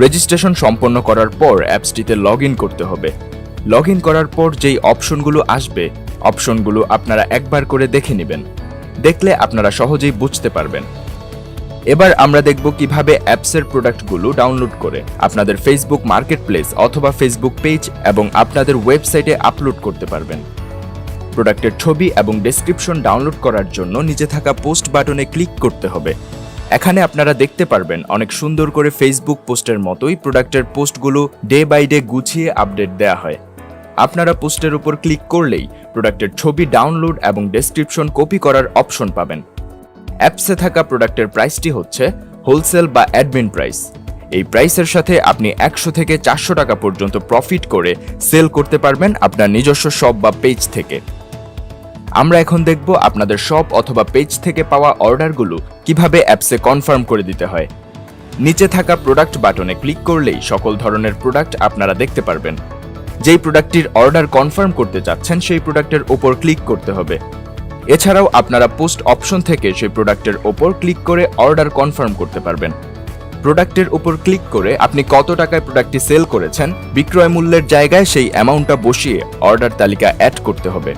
Registration সম্পন্ন করার পর অ্যাপসটিতে লগ করতে হবে। লগ করার পর যেই অপশনগুলো আসবে, অপশনগুলো আপনারা একবার করে দেখে নেবেন। দেখলে আপনারা সহজেই বুঝতে পারবেন। এবার আমরা দেখব কীভাবে অ্যাপসের প্রোডাক্টগুলো ডাউনলোড করে আপনাদের ফেসবুক মার্কেটপ্লেস অথবা ফেসবুক পেজ এবং আপনাদের ওয়েবসাইটে আপলোড করতে পারবেন। প্রোডাক্টের ছবি এবং ডেসক্রিপশন ডাউনলোড করার জন্য নিচে থাকা পোস্ট বাটনে ক্লিক করতে হবে। এখানে আপনারা দেখতে পারবেন অনেক সুন্দর করে ফেসবুক পোস্টের মতোই প্রোডাক্টের পোস্টগুলো ডে বাই ডে গুছিয়ে আপডেট দেওয়া হয়। আপনারা পোস্টের উপর ক্লিক করলেই প্রোডাক্টের ছবি ডাউনলোড এবং ডেসক্রিপশন কপি করার অপশন পাবেন। অ্যাপসে থাকা প্রোডাক্টের প্রাইসটি হচ্ছে হোলসেল বা অ্যাডমিন প্রাইস। এই প্রাইসের সাথে আপনি একশো থেকে চারশো টাকা পর্যন্ত প্রফিট করে সেল করতে পারবেন আপনার নিজস্ব শপ বা পেজ থেকে। আমরা এখন দেখব আপনাদের শপ অথবা পেজ থেকে পাওয়া অর্ডারগুলো কীভাবে অ্যাপসে কনফার্ম করে দিতে হয়। নিচে থাকা প্রোডাক্ট বাটনে ক্লিক করলেই সকল ধরনের প্রোডাক্ট আপনারা দেখতে পারবেন। যেই প্রোডাক্টটির অর্ডার কনফার্ম করতে চাচ্ছেন, সেই প্রোডাক্টের ওপর ক্লিক করতে হবে। এছাড়াও আপনারা পোস্ট অপশন থেকে সেই প্রোডাক্টের ওপর ক্লিক করে অর্ডার কনফার্ম করতে পারবেন। প্রোডাক্টের উপর ক্লিক করে আপনি কত টাকায় প্রোডাক্টটি সেল করেছেন, বিক্রয় মূল্যের জায়গায় সেই অ্যামাউন্টটা বসিয়ে অর্ডার তালিকা অ্যাড করতে হবে।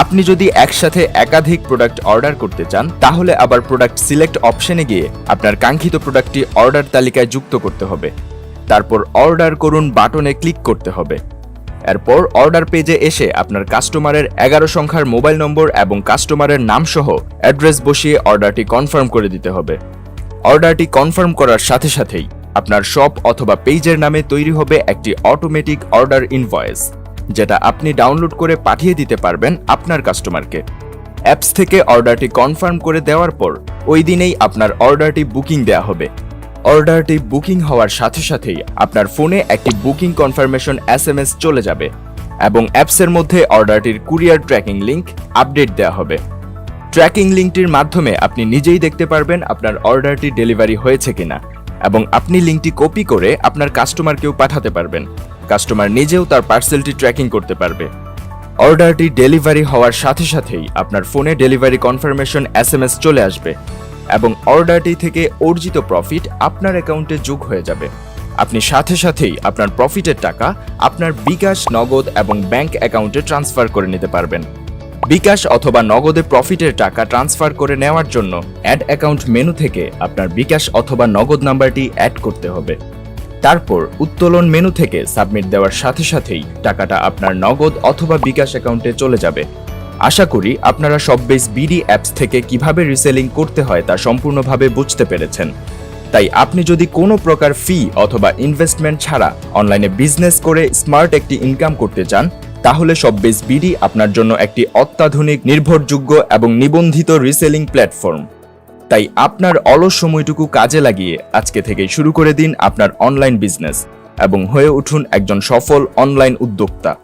আপনি যদি একসাথে একাধিক প্রোডাক্ট অর্ডার করতে চান, তাহলে আবার প্রোডাক্ট সিলেক্ট অপশনে গিয়ে আপনার কাঙ্ক্ষিত প্রোডাক্টটি অর্ডার তালিকায় যুক্ত করতে হবে। তারপর অর্ডার করুন বাটনে ক্লিক করতে হবে। এরপর অর্ডার পেজে এসে আপনার কাস্টমারের এগারো সংখ্যার মোবাইল নম্বর এবং কাস্টমারের নাম সহ অ্যাড্রেস বসিয়ে অর্ডারটি কনফার্ম করে দিতে হবে। অর্ডারটি কনফার্ম করার সাথে সাথেই আপনার শপ অথবা পেজের নামে তৈরি হবে একটি অটোমেটিক অর্ডার ইনভয়েস যেটা আপনি ডাউনলোড করে পাঠিয়ে দিতে পারবেন আপনার কাস্টমারকে অ্যাপস থেকে অর্ডারটি কনফার্ম করে দেওয়ার পর, ওই দিনেই আপনার অর্ডারটি বুকিং দেওয়া হবে। অর্ডারটি বুকিং হওয়ার সাথে সাথেই আপনার ফোনে একটি বুকিং কনফার্মেশন এসএমএস চলে যাবে এবং অ্যাপসের মধ্যে অর্ডারটির কুরিয়ার ট্র্যাকিং লিঙ্ক আপডেট দেওয়া হবে। ট্র্যাকিং লিঙ্কটির মাধ্যমে আপনি নিজেই দেখতে পারবেন আপনার অর্ডারটি ডেলিভারি হয়েছে কিনা এবং আপনি লিঙ্কটি কপি করে আপনার কাস্টমারকেও পাঠাতে পারবেন। কাস্টমার নিজেও তার পার্সেলটি ট্র্যাকিং করতে পারবে। অর্ডারটি ডেলিভারি হওয়ার সাথে সাথেই আপনার ফোনে ডেলিভারি কনফার্মেশন এস চলে আসবে এবং অর্ডারটি থেকে অর্জিত প্রফিট আপনার অ্যাকাউন্টে যোগ হয়ে যাবে। আপনি সাথে সাথেই আপনার প্রফিটের টাকা আপনার বিকাশ, নগদ এবং ব্যাংক অ্যাকাউন্টে ট্রান্সফার করে নিতে পারবেন। বিকাশ অথবা নগদে প্রফিটের টাকা ট্রান্সফার করে নেওয়ার জন্য অ্যাড অ্যাকাউন্ট মেনু থেকে আপনার বিকাশ অথবা নগদ নাম্বারটি অ্যাড করতে হবে। তারপর উত্তোলন মেনু থেকে সাবমিট দেওয়ার সাথে সাথেই টাকাটা আপনার নগদ অথবা বিকাশ অ্যাকাউন্টে চলে যাবে। আশা করি আপনারা সব সববেস বিডি অ্যাপস থেকে কীভাবে রিসেলিং করতে হয় তা সম্পূর্ণভাবে বুঝতে পেরেছেন। তাই আপনি যদি কোনো প্রকার ফি অথবা ইনভেস্টমেন্ট ছাড়া অনলাইনে বিজনেস করে স্মার্ট একটি ইনকাম করতে চান, তাহলে সব সববেস বিডি আপনার জন্য একটি অত্যাধুনিক, নির্ভরযোগ্য এবং নিবন্ধিত রিসেলিং প্ল্যাটফর্ম তাই আপনার অলস সময়টুকু কাজে লাগিয়ে আজকে থেকেই শুরু করে দিন আপনার অনলাইন বিজনেস এবং হয়ে উঠুন একজন সফল অনলাইন উদ্যোক্তা।